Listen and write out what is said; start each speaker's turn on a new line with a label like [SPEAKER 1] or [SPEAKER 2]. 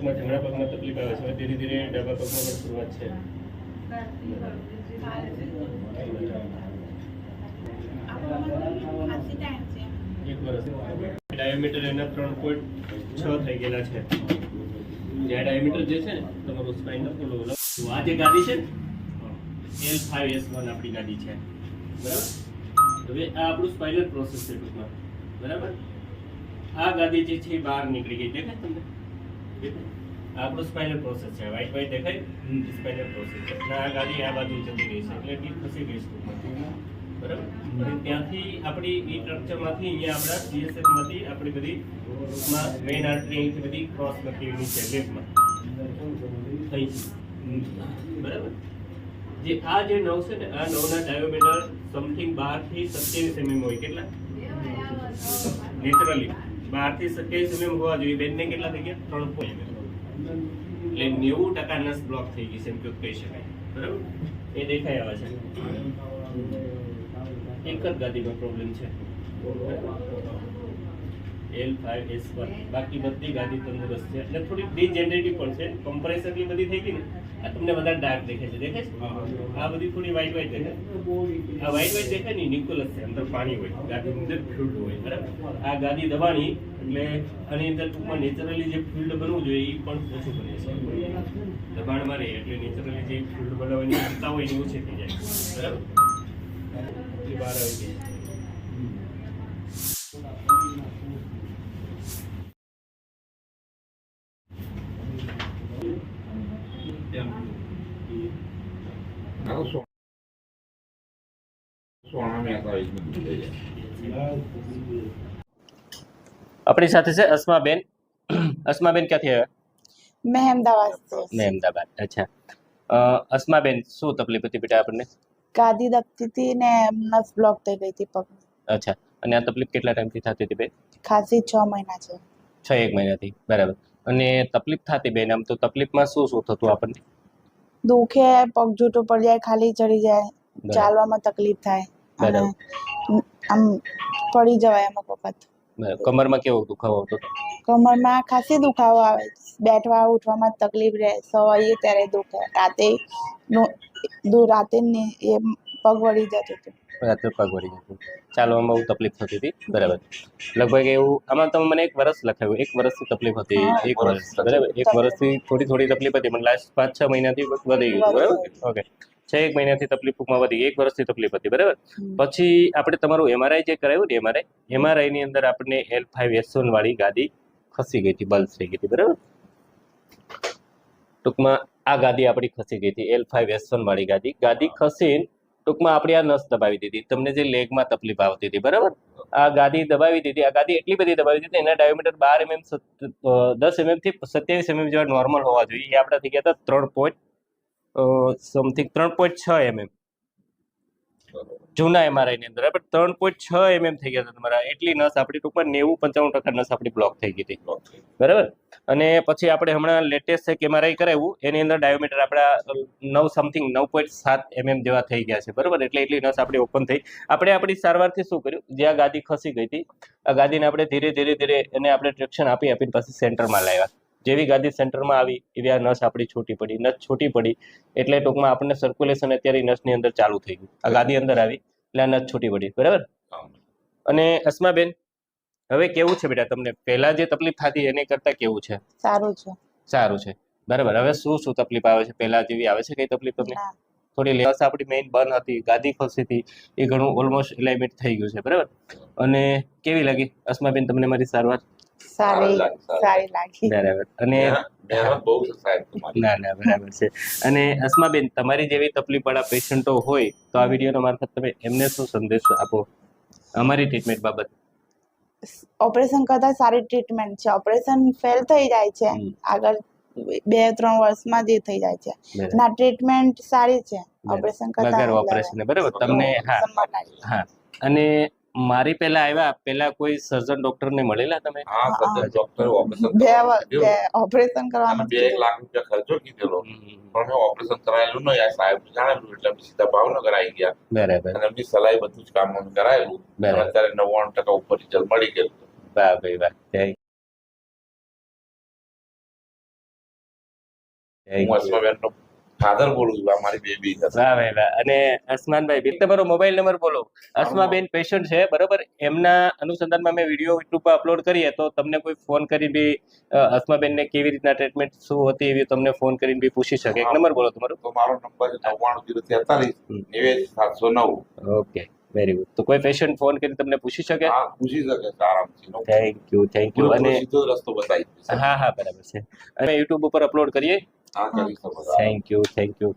[SPEAKER 1] ટૂંકમાં જમણા પગમાં તકલીફ આવે છે ધીરે ધીરે ડાબા પગમાં પણ શરૂઆત છે. એક એના ત્રણ પોઈન્ટ છ થઈ ગયેલા છે. જે આ ડાયામીટર જે છે ને, તમારું સ્પાઇન ઓલો ઓલો. આ જે ગાડી છે એલ ફાઈવ એસ વન આપણી ગાડી છે. બરાબર? હવે આ આપણું સ્પાઇનલ પ્રોસેસ છે ટૂંકમાં. બરાબર? આ ગાદી જે છે બહાર નીકળી ગઈ. દેખાય તમને? આપણું સ્પાઇનલ પ્રોસેસ છે. વાઈટ વ્હાઈટ દેખાય? સ્પાઇનલ પ્રોસેસ છે. અને આ ગાડી આ બાજુ જતી રહી છે. એટલે ડીપ ખસી ગઈ છે બરાબર? અને ત્યાંથી આપણી એ સ્ટ્રક્ચરમાંથી અહીંયા આપણા સીએસએફમાંથી માંથી આપણી બધી મેઇન આર્ટરી અહીંથી બધી ક્રોસ કરતી હોય નીચે લેફ્ટમાં થઈ બરાબર? જે આ જે નવ છે ને આ નવના ડાયોમીટર સમથિંગ બારથી સત્યાવીસ એમએમ હોય. કેટલા? નેચરલી બારથી સત્યાવીસ એમએમ હોવા જોઈએ. બેનને કેટલા થઈ ગયા? ત્રણ પોઈન્ટ એટલે નેવું ટકા નસ બ્લોક થઈ ગઈ છે એમ કે કહી શકાય. બરાબર? એ દેખાઈ આવે છે. એક જ ગાદીમાં પ્રોબ્લેમ છે. એલ ફાઈવ એસ વન બાકી બધી ગાદી તંદુરસ્ત છે. એટલે થોડી ડિજનરેટિવ પણ છે. કમ્પ્રેસર એટલી બધી થઈ ગઈ ને આ તમને બધા ડાર્ક દેખાય છે દેખાય છે? આ બધી થોડી વ્હાઈટ વ્હાઈટ દેખાય આ વ્હાઈટ વ્હાઈટ દેખાય ને નિકોલસ છે અંદર પાણી હોય ગાદીની અંદર ફ્લુઇડ હોય બરાબર? આ ગાદી દબાણી એટલે આની અંદર ટૂંકમાં નેચરલી જે ફ્લુઇડ બનવું જોઈએ એ પણ ઓછું બને છે દબાણ મારે એટલે નેચરલી જે ફ્લુઇડ બનાવવાની ક્ષમતા હોય એની ઓછી થઈ જાય. બરાબર? બહાર આવી ગઈ
[SPEAKER 2] આ સો- સોના મહેતા એક બધું થઈ જાય
[SPEAKER 1] આપણી સાથે છે અસ્માબેન. અસ્માબેન ક્યાંથી આવ્યા?
[SPEAKER 3] મેં અમદાવાદ
[SPEAKER 1] મેં અમદાવાદ. અચ્છા. અસ્માબેન શું તકલીફ હતી બેટા આપણને?
[SPEAKER 3] ગાદી દબતી હતી ને નસ બ્લોક થઈ ગઈ હતી પગ
[SPEAKER 1] અચ્છા. અને આ તકલીફ કેટલા ટાઈમથી થતી હતી બેન?
[SPEAKER 3] ખાસી છ મહિના છે.
[SPEAKER 1] છ એક મહિનાથી. બરાબર. અને તકલીફ થતી બેન આમ તો તકલીફમાં શું શું થતું આપણને?
[SPEAKER 3] દુખે પગ જૂઠું પડી જાય ખાલી ચડી જાય. ચાલવામાં તકલીફ થાય.
[SPEAKER 1] બરાબર.
[SPEAKER 3] આમ પડી જવાય અમુક વખત.
[SPEAKER 1] કમરમાં કેવો દુખાવો આવતો
[SPEAKER 3] કમરમાં ખાસી દુખાવો આવે. બેઠવા ઉઠવામાં તકલીફ રહે. સવારે ત્યારે દુખે રાતે નો- દુ રાતે ને એ પગ વળી જતો હતો.
[SPEAKER 1] રાત્રે પગ વળી જતો ચાલવામાં બહુ તકલીફ થતી હતી. બરાબર. લગભગ એવું આમાં તમે મને એક વર્ષ લખાયું એક વર્ષથી તકલીફ હતી. એક વર્ષ બરાબર. એક વર્ષથી થોડી થોડી તકલીફ હતી. મને લાસ્ટ પાંચ છ મહિનાથી વધી ગયું બરાબર? ઓકે છ એક મહિનાથી તકલીફ ટૂંકમાં વધી એક વર્ષથી તકલીફ હતી બરાબર? પછી આપણે તમારું એમઆરઆઈ જે કરાવ્યું ને એમઆરઆઈ એમઆરઆઈ ની અંદર આપણને એલ ફાઈવ એસ વાળી ગાદી ખસી ગઈ હતી બલ્બ થઈ ગઈ હતી બરાબર? ટૂંકમાં આ ગાદી આપણી ખસી ગઈ હતી એલ ફાઈવ એસ વાળી ગાદી. ગાદી ખસીને ટૂંકમાં આપણે આ નસ દબાવી દીધી તમને જે લેગમાં તકલીફ આવતી હતી બરાબર? આ ગાદી દબાવી દીધી આ ગાદી એટલી બધી દબાવી દીધી એના ડાયોમીટર બાર એમએમ દસ એમએમથી સત્યાવીસ એમએમ જેવા નોર્મલ હોવા જોઈએ. એ આપણા થઈ ગયા હતા ત્રણ પોઈન્ટ સમથિંગ ત્રણ પોઈન્ટ છ એમએમ જૂના એમઆરઆઈ ની અંદર બરાબર ત્રણ પોઈન્ટ છ એમએમ થઈ ગયા હતા તમારા. એટલી નસ આપણી ટૂંકમાં નેવું પંચાવન ટકા નસ આપણી બ્લોક થઈ ગઈ હતી. બરાબર? અને પછી આપણે હમણાં લેટેસ્ટ એક એમઆરઆઈ કરાવ્યું. એની અંદર ડાયોમીટર આપણા નવ સમથિંગ નવ પોઈન્ટ સાત એમએમ જેવા થઈ ગયા છે. બરાબર? એટલે એટલી નસ આપણી ઓપન થઈ. આપણે આપણી સારવારથી શું કર્યું? જે આ ગાદી ખસી ગઈ હતી, આ ગાદીને આપણે ધીરે ધીરે ધીરે એને આપણે ટ્રેક્શન આપી આપીને પછી સેન્ટરમાં લાવ્યા. જેવી ગાદી સેન્ટરમાં આવી એવી આ નસ આપણી છોટી પડી નસ છોટી પડી એટલે ટૂંકમાં આપણને સર્ક્યુલેશન અત્યારે નસની અંદર ચાલુ થઈ ગયું. આ ગાદી અંદર આવી એટલે આ નસ છોટી પડી. બરાબર? અને અસ્માબેન હવે કેવું છે બેટા તમને? પહેલા જે તકલીફ થતી એની કરતા કેવું છે?
[SPEAKER 3] સારું છે.
[SPEAKER 1] સારું છે. બરાબર. હવે શું શું તકલીફ આવે છે? પહેલા જેવી આવે છે કઈ તકલીફ તમને? થોડી લેસ આપણી મેઇન બંધ હતી ગાદી ખસી હતી એ ઘણું ઓલમોસ્ટ એલાઇનમેન્ટ થઈ ગયું છે. બરાબર? અને કેવી લાગી? અસ્માબેન તમને મારી સારવાર?
[SPEAKER 3] સારી
[SPEAKER 2] સારી.
[SPEAKER 3] સારી લાગી.
[SPEAKER 1] બરાબર. અને
[SPEAKER 2] બહુ તમારી.
[SPEAKER 1] ના ના બરાબર છે. અને અસ્માબેન તમારી જેવી તકલીફ વાળા પેશન્ટો હોય તો આ વિડીયોના મારફત તમે એમને શું સંદેશો આપો? અમારી ટ્રીટમેન્ટ બાબત.
[SPEAKER 3] ઓપરેશન કરતા સારી ટ્રીટમેન્ટ છે. ઓપરેશન ફેલ થઈ જાય છે. આગળ બે ત્રણ વર્ષમાં જે થઈ જાય છે. ના ટ્રીટમેન્ટ સારી છે. ઓપરેશન કરતા
[SPEAKER 1] ઓપરેશન બરાબર. તમને હા. હા. અને મારી પહેલા આવ્યા પહેલા કોઈ સર્જન ડોક્ટરને મળેલા તમે?
[SPEAKER 2] હા સર્જન ડોક્ટર ઓપરેશન
[SPEAKER 3] બે બે ઓપરેશન કરવાનું
[SPEAKER 2] બે એક લાખ રૂપિયા ખર્ચો કીધેલો. પણ મેં ઓપરેશન કરાયેલું નહીં. આ સાહેબ જાણેલું એટલે અમે સીધા ભાવનગર આવી ગયા.
[SPEAKER 1] બરાબર.
[SPEAKER 2] અને એમની સલાહ બધું જ કામ કરાયેલું. અત્યારે નવ્વાણું ટકા ઉપર રિઝલ્ટ મળી ગયેલું.
[SPEAKER 1] વાહ ભાઈ વાહ.
[SPEAKER 2] હું અશ્માબેનનો ફાધર બોલું છું આ મારી બેબી
[SPEAKER 1] વાહ વાહ વાહ. અને અસમાનભાઈ બી તમારો મોબાઈલ નંબર બોલો. અસમાબેન પેશન્ટ છે બરોબર? એમના અનુસંધાનમાં મેં વીડિયો યુટ્યુબ પર અપલોડ કરીએ તો તમને કોઈ ફોન કરી બી અસમાબેનને કેવી રીતના ટ્રીટમેન્ટ શું હતી એવી તમને ફોન કરીને બી પૂછી શકે. એક નંબર બોલો તમારો.
[SPEAKER 2] તો મારો નંબર છે નવ્વાણું જીરો તેતાલીસ
[SPEAKER 1] હમ.
[SPEAKER 2] સાતસો નવ.
[SPEAKER 1] ઓકે વેરી ગુડ તો કોઈ પેશન્ટ ફોન કરીને તમને પૂછી શકે?
[SPEAKER 2] હા પૂછી શકે આરામથી
[SPEAKER 1] થેન્ક યુ થેન્ક યુ અને
[SPEAKER 2] સીધો રસ્તો બતાવી
[SPEAKER 1] હા હા બરાબર છે. અને યુટ્યુબ ઉપર અપલોડ કરીએ.
[SPEAKER 2] હા કરી શકો છો